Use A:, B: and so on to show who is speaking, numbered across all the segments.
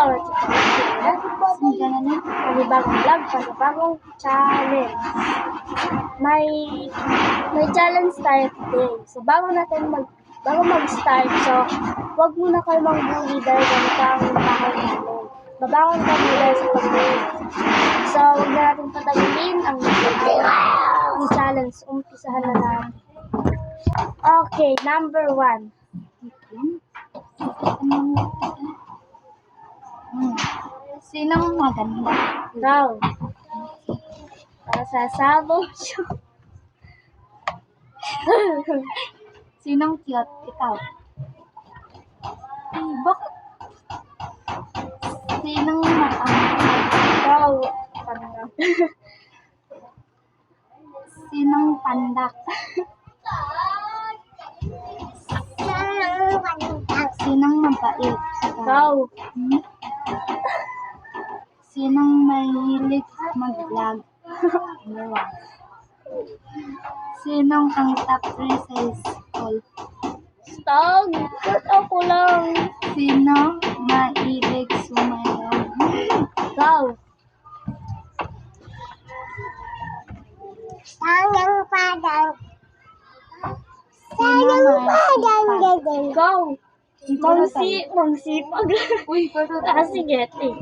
A: Store. Sige na ni. Panibagong vlog, panibagong challenge. May may challenge tayo today. So bago natin mag bago mag-start, so wag muna kayo mangbuli dahil ganito ang bahay namin. Babangon kami dahil sa pagbuli. So wag na natin patagalin ang ang challenge. Umpisahan na natin. Okay, number one.
B: Hmm. Sinong maganda?
A: Ikaw. Para sa siya.
B: Sinong cute? Ikaw. Eh, bakit? Sinong matangkad?
A: Ikaw. Parang
B: Sinong pandak? Sinong mabait?
A: Ikaw.
B: Hmm? Sinong mahilig mag-vlog? Dalawa. Sinong ang top 3 sa school?
A: Stop. Ba't ako lang?
B: Sino mahilig sumayaw?
A: Ikaw.
C: Tangang padang.
B: Sino mahilig
A: Ikaw. Mangsi, mangsipag.
B: Uy, pero
A: Ah, sige. eh.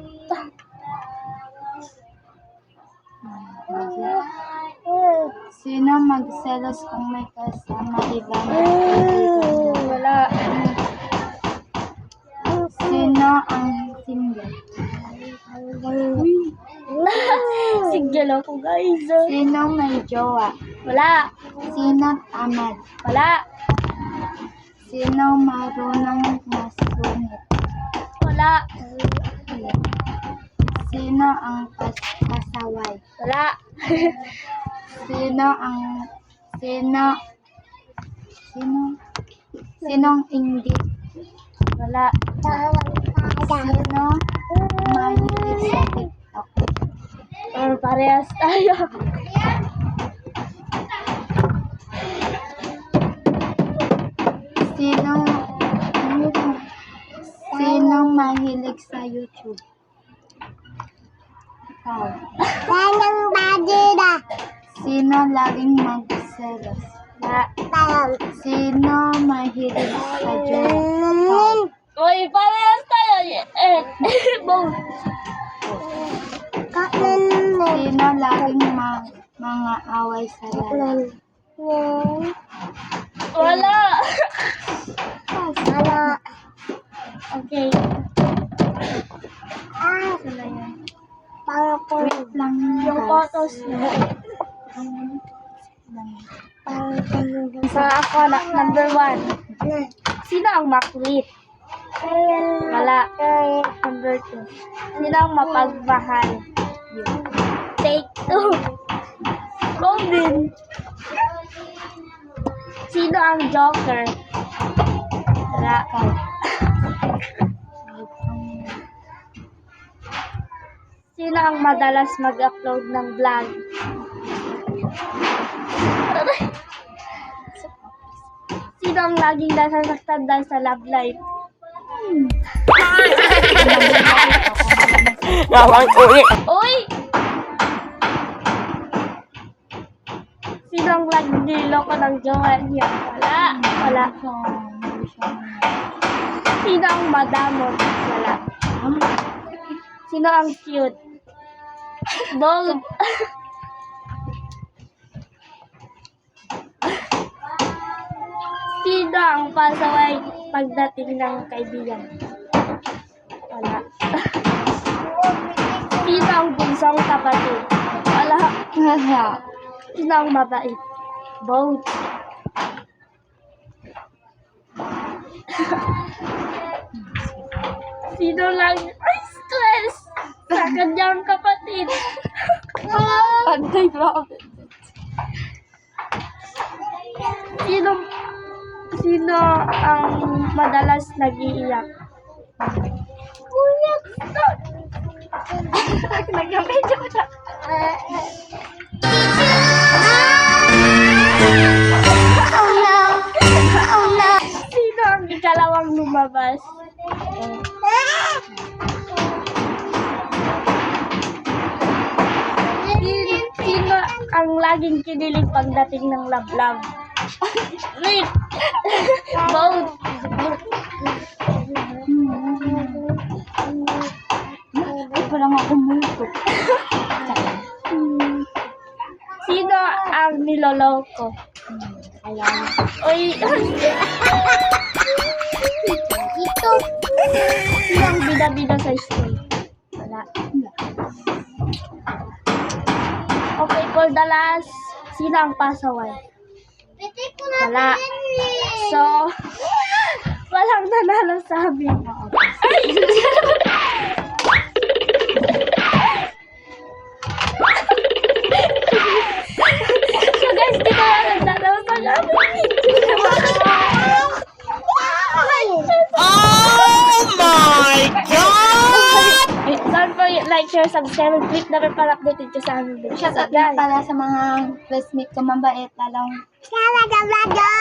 B: Sino magselos kung may kasama ibang
A: Hmm, wala.
B: Sino ang single?
A: Single ako, guys.
B: Sino may jowa?
A: Wala.
B: Sino tamad?
A: Wala.
B: Sino marunong masungit?
A: Wala.
B: Sino ang pas- pasaway?
A: Wala.
B: Sino ang sino sino sinong hindi?
A: Wala.
B: Sino mahilig sa TikTok?
A: Or parehas tayo.
B: Mahilig sa YouTube? Ikaw.
C: Tangang badira.
B: Sino laging magselos?
A: Wala.
C: Tangang.
B: Sino mahilig sa?
C: Mm.
A: Uy, parehas tayo. Eh.
B: Sino laging ma mga away sa?
C: Mm.
A: Wala.
C: Wala.
A: Okay.
C: Ah,
A: Ito na yan.
C: pangpon.
B: Wait lang
A: Mo.
C: Pangpon.
A: So, ako, na, number one. Sino ang makulit? Wala. Number two. Sino ang mapagmahal? Take two. Golden. Sino ang joker? Wala. Sino ang madalas mag-upload ng vlog? Sino ang laging nasasaktan dahil sa love life? Uy! Sino ang laging niloko ng jowa niya? Wala. Wala. Sino ang madamot? Wala. Sino ang cute? Bold. Sino ang pasaway pagdating ng kaibigan? Wala. Sino ang bunsong kapatid? Wala. Sino ang mabait? Both. Sino lang ay stress sa kanyang kapatid?
B: Pantay ba?
A: Sino sino ang madalas nag-iiyak? Kuya, stop! Nagkamedyo laging kinilig pagdating ng love-love? Wait! Both.
B: Ay, parang ako multo.
A: Sino ang niloloko?
B: Ayan.
A: Uy,
C: Ito.
A: sino ang bida-bida sa school? Last, sino ang pasaway? Wala. So, walang nanalo sa amin. so like, share, subscribe, and click na rin para updated ka sa aming video.
B: Shout out nga pala sa mga classmate ko mabait, lalong
C: Bada bada.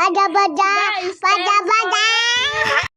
C: Bada bada. Bada bada.